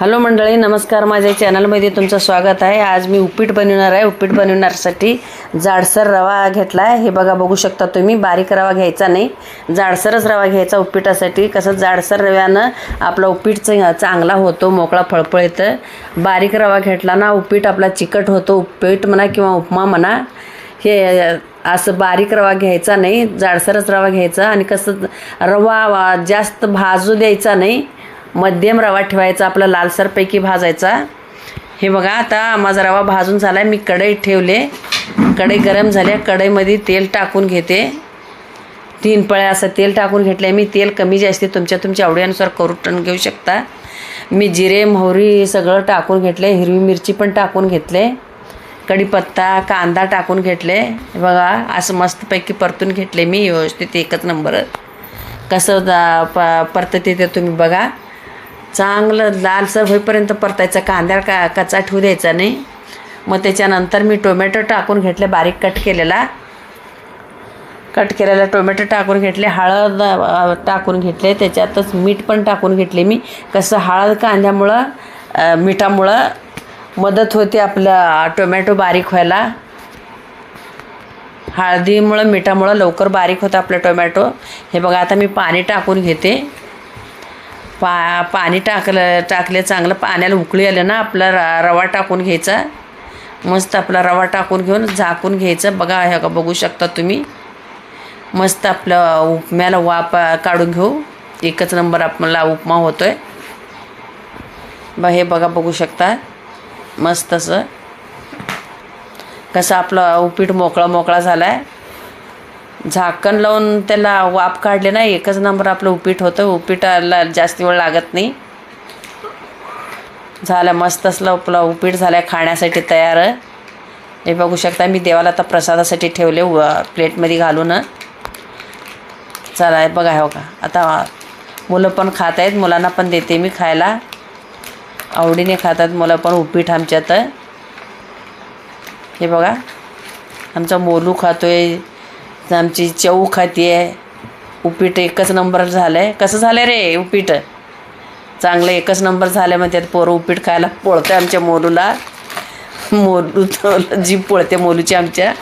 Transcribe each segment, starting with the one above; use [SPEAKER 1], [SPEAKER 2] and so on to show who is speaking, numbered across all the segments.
[SPEAKER 1] Hello मंडळी नमस्कार. माझ्या चॅनलमध्ये तुमचं स्वागत आहे. आज मी उपीट बनवणार आहे. उपीट बनवण्यासाठी जाडसर रवा घेतला आहे. हे बघा बघू शकता तुम्ही बारीक रवा घ्यायचा नाही. जाडसरच रवा घ्यायचा उपीटासाठी. कसं जाडसर रव्यानं आपला उपीट चांगला होतो मोकळा फळफळ येतं. बारीक रवा घेतला ना उपीट आपला चिकट होतो. उपीट म्हणा किंवा उपमा म्हणा हे असं बारीक रवा घ्यायचा नाही. जाडसरच रवा घ्यायचा. आणि कसं रवा जास्त भाजू द्यायचा नाही. मध्यम रवा ठेवायचा आपला लालसरपैकी भाजायचा. हे बघा आता माझा रवा भाजून झाला आहे मी कढईत ठेवले. कढई गरम झाल्या. कढईमध्ये तेल टाकून घेते. तीन पळ्या असं तेल टाकून घेतले मी तेल कमी जास्त तुमच्या तुमच्या आवडीनुसार करून घेऊ शकता. मी जिरे मोहरी सगळं टाकून घेतले हिरवी मिरची पण टाकून घेतले कढीपत्ता कांदा टाकून घेतले बघा असं मस्तपैकी परतून घेतले मी. व्यवस्थित एकच नंबर. कसं प परतते ते तुम्ही बघा. चांगलं लालसर होईपर्यंत परतायचं कांद्याला का कच्चा ठेवू द्यायचा नाही. मग त्याच्यानंतर मी टोमॅटो टाकून घेतले बारीक कट केलेला. कट केलेला टोमॅटो टाकून घेतले हळद टाकून घेतले. त्याच्यातच मीठ पण टाकून घेतले मी. कसं हळद कांद्यामुळं मिठामुळं मदत होते आपलं टोमॅटो बारीक व्हायला. हळदीमुळं मिठामुळं लवकर बारीक होतं आपलं टोमॅटो. हे बघा आता मी पाणी टाकून घेते. पा पाणी टाकलं टाकले चांगलं पाण्याला उकळी आलं ना आपला र रवा टाकून घ्यायचा. मस्त आपला रवा टाकून घेऊन झाकून घ्यायचं. बघा हे का बघू शकता तुम्ही. मस्त आपलं उपम्याला वाप काढून घेऊ. एकच नंबर आपला उपमा होतो आहे ब हे बघा बघू शकता. मस्त असं. कसं आपलं उपीट मोकळा मोकळा झाला आहे झाकण लावून त्याला वाफ काढले ना एकच नंबर आपलं उपीट होतं. उपीटाला जास्त वेळ लागत नाही. झालं मस्त असलं आपलं उपीट झालं आहे खाण्यासाठी तयार. हे बघू शकता मी देवाला आता प्रसादासाठी ठेवले व प्लेटमध्ये घालून. चला बघा हो का आता मुलं पण खात आहेत. मुलांना पण देते मी खायला. आवडीने खातात मुलं पण उपीट आमच्यात. हे बघा. आमचा मोलू खातो आहे तर आमची चऊ खाते आहे. उपीट एकच नंबर झालं आहे कसं झालं आहे रे उपीट? चांगलं एकच नंबर झालं मग त्यात पोरं उपीट खायला पोळतं आमच्या मोलूला. मोलू जीभ पोळते मोलूची आमच्या.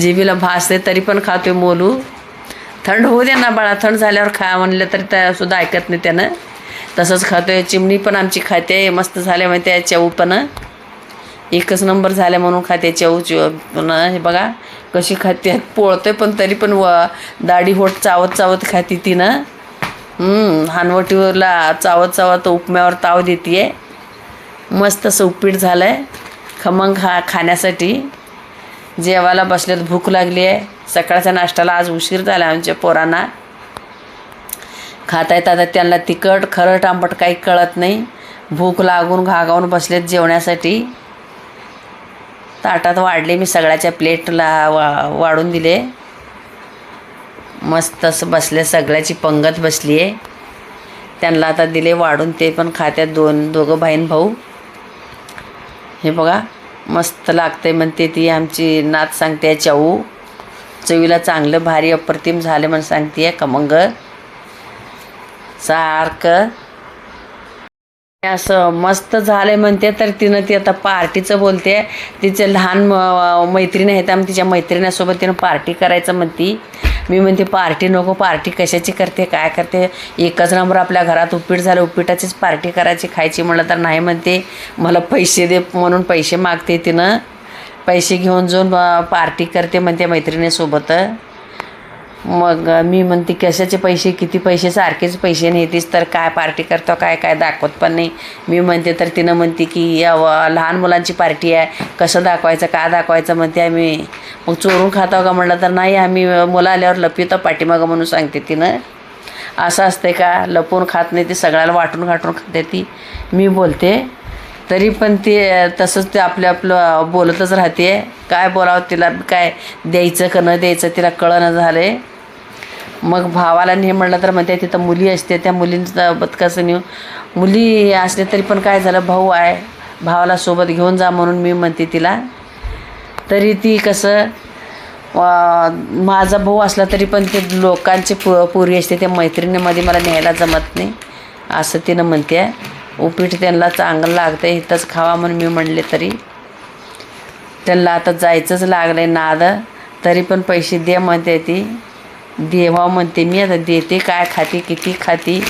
[SPEAKER 1] जिभीला भासते तरी पण खातोय मोलू. थंड होऊ दे ना बाळा थंड झाल्यावर खा म्हणलं तरी त्या सुद्धा ऐकत नाही त्यानं. तसंच खातोय. चिमणी पण आमची खाते मस्त झाल्या म्हणजे त्या चऊ पण एकच नंबर झाल्या म्हणून खाते उच पुन्हा हे बघा कशी खाते आहे पण तरी पण व दाढी होट चावत चावत खाते तिनं हम्म, हानवटीला चावत चावत उपम्यावर ताव देते मस्त असं उपीट झालं आहे खमंग खा खाण्यासाठी. जेवायला बसल्यात भूक लागली आहे सकाळच्या नाश्त्याला आज उशीर झाला आमच्या पोरांना. खाता येतात त्यांना तिखट खरट आंबट काही कळत नाही. भूक लागून घागावून बसलेत जेवण्यासाठी. ताटात वाढले. मी सगळ्याच्या प्लेटला वा वाढून दिले. मस्त असं बसले सगळ्याची पंगत बसली आहे. त्यांना आता दिले वाढून. ते पण खात्यात दोन दोघं बहीण भाऊ. हे बघा मस्त लागते म्हणते ती आमची. नात सांगते चऊ. चवीला चांगलं भारी अप्रतिम झालं म्हणून सांगते आहे कमंग सारखं असं मस्त झालंय म्हणते तर तिनं ती आता पार्टीचं बोलते. तिचे लहान म- मैत्रीण आहेत आम्ही तिच्या मैत्रिणीसोबत तिनं पार्टी करायचं म्हणती. मी म्हणते पार्टी नको पार्टी कशाची करते काय करते? एकच नंबर आपल्या घरात उपीट झालं उपीटाचीच पार्टी करायची खायची म्हणलं तर नाही म्हणते. मला पैसे दे म्हणून पैसे मागते तिनं. पैसे घेऊन जाऊन पार्टी करते म्हणते मैत्रिणीसोबत. मग मी म्हणते कशाचे पैसे? किती पैसे? सारखेच पैसे नेतीस तर काय पार्टी करतो? काय काय दाखवत पण नाही. मी म्हणते तर तिनं म्हणते की लहान मुलांची पार्टी आहे. कसं दाखवायचं? का दाखवायचं? म्हणते आम्ही. मग चोरून खातो का म्हणलं तर नाही आम्ही मुलं आल्यावर लपितो पाठीमागं म्हणून सांगते तिनं. असं असते का? लपून खात नाही ती सगळ्याला वाटून घाटून खाते ती. मी बोलते तरी पण ते तसंच ते आपलं आपलं बोलतच राहते. काय बोलावं तिला? काय द्यायचं का न द्यायचं? तिला कळणं झालं आहे मग भावाला नाही म्हणलं तर म्हणते तिथं मुली असते त्या मुलींचं कसं नेऊ. मुली असले तरी पण काय झालं भाऊ आहे भावाला सोबत घेऊन जा म्हणून मी म्हणते तिला. तरी ती कसं माझा भाऊ असला तरी पण ते लोकांची पु पुरी असते त्या मैत्रिणीमध्ये मला न्यायला जमत नाही असं तिनं म्हणते. उपीट त्यांना चांगलं लागतं आहे इथंच खावा म्हणून मी म्हणले तरी. त्यांना आता जायचंच लागलं आहे नाद तरी पण पैसे दे म्हणते ती. देवा म्हणते मी आता देते काय खाते किती खाते?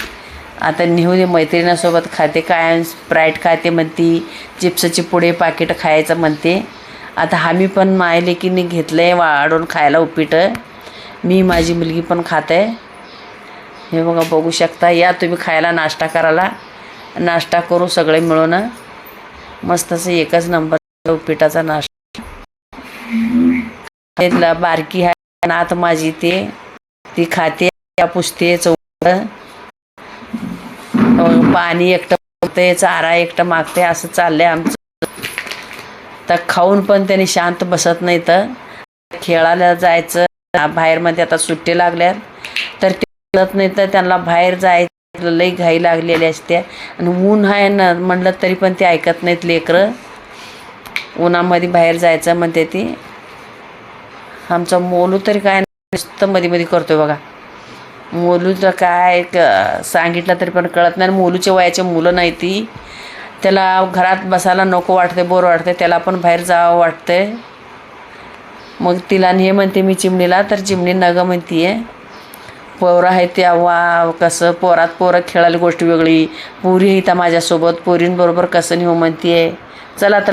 [SPEAKER 1] आता नेऊ दे मैत्रिणीसोबत खाते काय स्प्राईट खाते म्हणते चिप्सची पुढे पाकिट खायचं म्हणते. आता आम्ही पण मायले की नाही घेतलं आहे वाढून खायला उपीट. मी माझी मुलगी पण खाते. हे बघा बघू शकता. या तुम्ही खायला नाश्ता करायला. नाश्ता करू सगळे मिळून. मस्त असं एकच नंबर उपीटाचा नाश्ता. त्यातला बारकी आहे नात माझी ते. ती खाते त्या पुसते चौक पाणी एकटं मागते चारा एकटं मागते असं चाललंय आमचं. तर खाऊन पण त्यांनी शांत बसत नाही तर खेळायला जायचं बाहेरमध्ये आता सुट्टी लागल्यात. तर ते कळत नाही तर त्यांना बाहेर जायचं लई घाई लागलेली असते. आणि ऊन आहे ना म्हणलं तरी पण ते ऐकत नाहीत लेकरं. उन्हामध्ये बाहेर जायचं म्हणते ती. आमचा मोलू तरी काय नुसतं मध्ये मध्ये करतोय बघा. मोलूचं काय सांगितलं तरी पण कळत नाही. आणि मोलूच्या वयाचे मुलं नाही ती. त्याला घरात बसायला नको वाटते बोर वाटते त्याला पण बाहेर जावं वाटते मग तिला हे म्हणते मी चिमणीला तर चिमणी नग म्हणतीये. पोरं आहे ते आव्हा कसं पोरात पोरं खेळायला गोष्ट वेगळी. पुरी इथं माझ्यासोबत पोरींबरोबर कसं नेऊ म्हणतीये. चला तर